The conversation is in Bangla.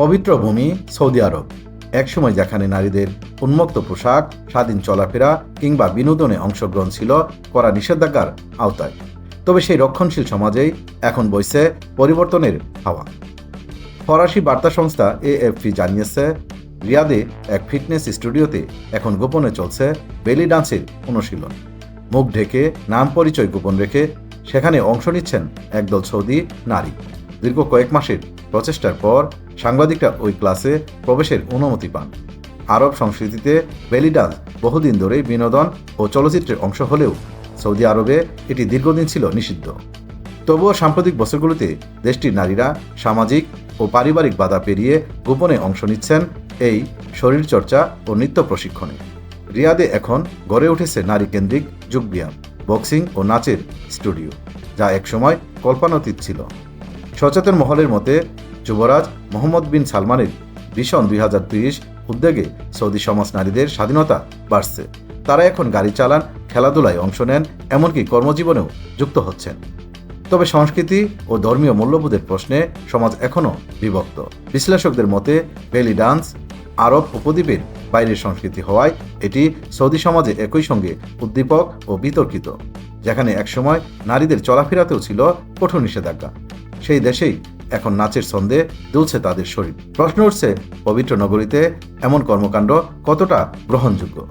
পবিত্র ভূমি সৌদি আরব। একসময় যেখানে নারীদের উন্মুক্ত পোশাক, স্বাধীন চলাফেরা কিংবা বিনোদনে অংশগ্রহণ ছিল করা নিষেধাজ্ঞার আওতায়। তবে সেই রক্ষণশীল সমাজেই এখন বইছে পরিবর্তনের হাওয়া। ফরাসি বার্তা সংস্থা এএফপি জানিয়েছে, রিয়াদে এক ফিটনেস স্টুডিওতে এখন গোপনে চলছে বেলি ডান্সের অনুশীলন। মুখ ঢেকে নাম পরিচয় গোপন রেখে সেখানে অংশ নিচ্ছেন একদল সৌদি নারী। দীর্ঘ কয়েক মাসের প্রচেষ্টার পর সাংবাদিকরা ওই ক্লাসে প্রবেশের অনুমতি পান। আরব সংস্কৃতিতে বেলি বহুদিন ধরেই বিনোদন ও চলচ্চিত্রের অংশ হলেও সৌদি আরবে এটি দীর্ঘদিন ছিল নিষিদ্ধ। তবুও সাম্প্রতিক বছরগুলোতে দেশটির নারীরা সামাজিক ও পারিবারিক বাধা পেরিয়ে গোপনে অংশ নিচ্ছেন এই শরীরচর্চা ও নৃত্য প্রশিক্ষণে। রিয়াদে এখন গড়ে উঠেছে নারী কেন্দ্রিক যোগব্যায়াম, বক্সিং ও নাচের স্টুডিও, যা একসময় কল্পনাতীত ছিল। সচেতন মহলের মতে যুবরাজ মোহাম্মদ বিন সালমানের ভীষণ দুই হাজার তিরিশ উদ্যোগে সৌদি সমাজ নারীদের স্বাধীনতা বাড়ছে। তারা এখন গাড়ি চালান, খেলাধুলায় অংশ নেন, এমনকি কর্মজীবনেও যুক্ত হচ্ছেন। তবে সংস্কৃতি ও ধর্মীয় মূল্যবোধের প্রশ্নে সমাজ এখনও বিভক্ত। বিশ্লেষকদের মতে, বেলি ডান্স, আরব উপদ্বীপের বাইরের সংস্কৃতি হওয়ায় এটি সৌদি সমাজে একই সঙ্গে উদ্দীপক ও বিতর্কিত, যেখানে একসময় নারীদের চলাফেরাতেও ছিল কঠোর নিষেধাজ্ঞা। সেই দেশেই এখন নাচের ছন্দে দুলছে তাদের শরীর। প্রশ্ন উঠছে পবিত্র নগরীতে এমন কর্মকাণ্ড কতটা গ্রহণযোগ্য?